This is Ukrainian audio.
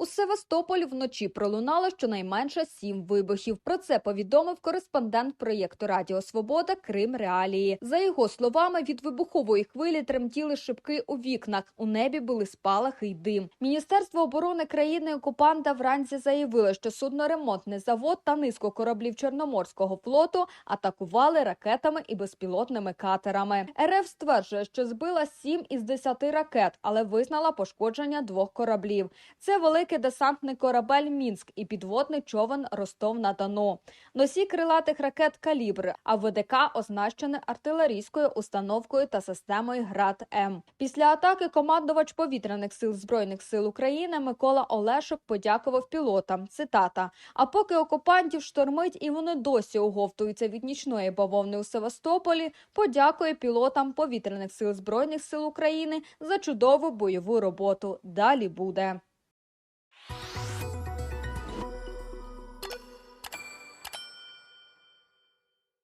У Севастополі вночі пролунало щонайменше сім вибухів. Про це повідомив кореспондент проєкту Радіо Свобода Крим Реалії. За його словами, від вибухової хвилі тремтіли шибки у вікнах. У небі були спалахи й дим. Міністерство оборони країни окупанта вранці заявило, що судноремонтний завод та низку кораблів Чорноморського флоту атакували ракетами і безпілотними катерами. РФ стверджує, що збила сім із десяти ракет, але визнала пошкодження двох кораблів. Це великий десантний корабель Мінськ і підводний човен Ростов на Дону. Носій крилатих ракет калібр, а ВДК оснащене артилерійською установкою та системою ГРАД М. Після атаки командувач повітряних сил збройних сил України Микола Олешок подякував пілотам. Цитата: А поки окупантів штормить і вони досі оговтуються від нічної бавовни у Севастополі, подякує пілотам повітряних сил збройних сил України за чудову бойову роботу. Далі буде.